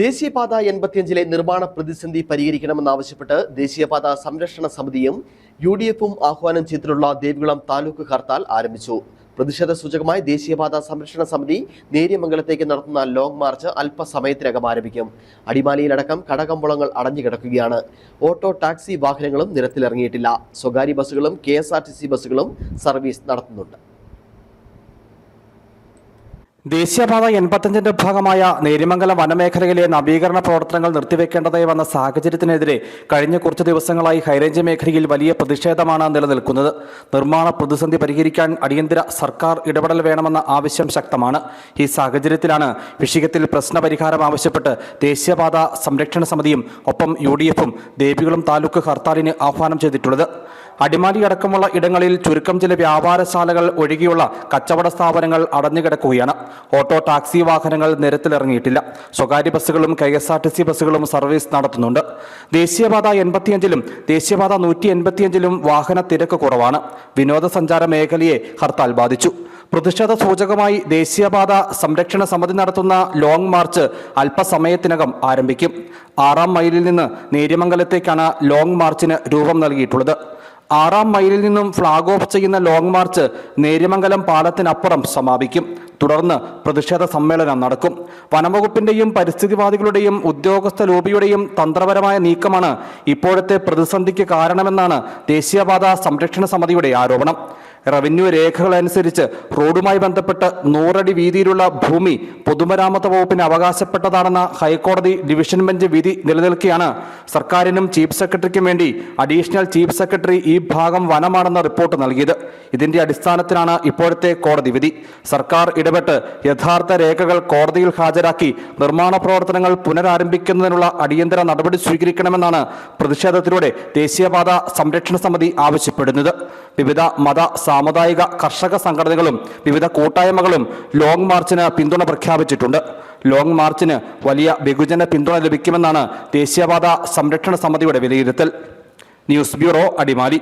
ദേശീയപാത എൺപത്തിയഞ്ചിലെ നിർമ്മാണ പ്രതിസന്ധി പരിഹരിക്കണമെന്നാവശ്യപ്പെട്ട് ദേശീയപാത സംരക്ഷണ സമിതിയും യു ഡി എഫും ആഹ്വാനം ചെയ്തിട്ടുള്ള ദേവികുളം താലൂക്ക് ഹർത്താൽ ആരംഭിച്ചു. പ്രതിഷേധ സൂചകമായി ദേശീയപാത സംരക്ഷണ സമിതി നേര്യമംഗലത്തേക്ക് നടത്തുന്ന ലോങ് മാർച്ച് അല്പസമയത്തിനകം ആരംഭിക്കും. അടിമാലിയിലടക്കം കടകമ്പുളങ്ങൾ അടഞ്ഞുകിടക്കുകയാണ് ഓട്ടോ ടാക്സി വാഹനങ്ങളും നിരത്തിലിറങ്ങിയിട്ടില്ല. സ്വകാര്യ ബസ്സുകളും കെ ബസ്സുകളും സർവീസ് നടത്തുന്നുണ്ട്. ദേശീയപാത എൺപത്തഞ്ചിന്റെ ഭാഗമായ നേരിമംഗലം വനമേഖലയിലെ നവീകരണ പ്രവർത്തനങ്ങൾ നിർത്തിവെക്കേണ്ടതായി വന്ന സാഹചര്യത്തിനെതിരെ കഴിഞ്ഞ കുറച്ച് ദിവസങ്ങളായി ഹൈറേഞ്ച് മേഖലയിൽ വലിയ പ്രതിഷേധമാണ് നിലനിൽക്കുന്നത്. നിർമ്മാണ പ്രതിസന്ധി പരിഹരിക്കാൻ അടിയന്തര സർക്കാർ ഇടപെടൽ വേണമെന്ന ആവശ്യം ശക്തമാണ്. ഈ സാഹചര്യത്തിലാണ് വിഷയത്തിൽ പ്രശ്നപരിഹാരം ആവശ്യപ്പെട്ട് ദേശീയപാത സംരക്ഷണ സമിതിയും ഒപ്പം യു ഡി എഫും ദേവികുളം താലൂക്ക് ഹർത്താലിന് ആഹ്വാനം ചെയ്തിട്ടുള്ളത്. അടിമാലി അടക്കമുള്ള ഇടങ്ങളിൽ ചുരുക്കം ചില വ്യാപാരശാലകൾ ഒഴികെയുള്ള കച്ചവട സ്ഥാപനങ്ങൾ അടഞ്ഞുകിടക്കുകയാണ്. ഓട്ടോ ടാക്സി വാഹനങ്ങൾ നിരത്തിലിറങ്ങിയിട്ടില്ല. സ്വകാര്യ ബസ്സുകളും K S R T C ബസ്സുകളും സർവീസ് നടത്തുന്നുണ്ട്. ദേശീയപാത എൺപത്തിയഞ്ചിലും ദേശീയപാത നൂറ്റി എൺപത്തിയഞ്ചിലും വാഹന തിരക്ക് കുറവാണ്. വിനോദസഞ്ചാര മേഖലയെ ഹർത്താൽ ബാധിച്ചു. പ്രതിഷേധ സൂചകമായി ദേശീയപാത സംരക്ഷണ സമിതി നടത്തുന്ന ലോങ് മാർച്ച് അല്പസമയത്തിനകം ആരംഭിക്കും. ആറാം മൈലിൽ നിന്ന് നേര്യമംഗലത്തേക്കാണ് ലോങ് മാർച്ചിന് രൂപം നൽകിയിട്ടുള്ളത്. ആറാം മൈലിൽ നിന്നും ഫ്ളാഗ് ഓഫ് ചെയ്യുന്ന ലോങ് മാർച്ച് നേര്യമംഗലം പാലത്തിനപ്പുറം സമാപിക്കും. തുടർന്ന് പ്രതിഷേധ സമ്മേളനം നടക്കും. വനംവകുപ്പിന്റെയും പരിസ്ഥിതിവാദികളുടെയും ഉദ്യോഗസ്ഥ ലോബിയുടെയും തന്ത്രപരമായ നീക്കമാണ് ഇപ്പോഴത്തെ പ്രതിസന്ധിക്ക് കാരണമെന്നാണ് ദേശീയപാത സംരക്ഷണ സമിതിയുടെ ആരോപണം. റവന്യൂ രേഖകളനുസരിച്ച് റോഡുമായി ബന്ധപ്പെട്ട് നൂറടി വീതിയിലുള്ള ഭൂമി പൊതുമരാമത്ത് വകുപ്പിന് അവകാശപ്പെട്ടതാണെന്ന ഹൈക്കോടതി ഡിവിഷൻ ബെഞ്ച് വിധി നിലനിൽക്കെയാണ്. സർക്കാരിനും ചീഫ് സെക്രട്ടറിക്കും വേണ്ടി അഡീഷണൽ ചീഫ് സെക്രട്ടറി ഈ ഭാഗം വനമാണെന്ന റിപ്പോർട്ട് നൽകിയത്. ഇതിന്റെ അടിസ്ഥാനത്തിലാണ് ഇപ്പോഴത്തെ കോടതി വിധി. സർക്കാർ ഇടപെട്ട് യഥാർത്ഥ രേഖകൾ കോടതിയിൽ ഹാജരാക്കി നിർമ്മാണ പ്രവർത്തനങ്ങൾ പുനരാരംഭിക്കുന്നതിനുള്ള അടിയന്തര നടപടി സ്വീകരിക്കണമെന്നാണ് പ്രതിഷേധത്തിലൂടെ ദേശീയപാത സംരക്ഷണ സമിതി ആവശ്യപ്പെടുന്നത്. വിവിധ മത സാമുദായിക കർഷക സംഘടനകളും വിവിധ കൂട്ടായ്മകളും ലോങ് മാർച്ചിന് പിന്തുണ പ്രഖ്യാപിച്ചിട്ടുണ്ട്. ലോങ് മാർച്ചിന് വലിയ ബഹുജന പിന്തുണ ലഭിക്കുമെന്നാണ് ദേശീയപാത സംരക്ഷണ സമിതിയുടെ വിലയിരുത്തൽ. News bureau Adimali.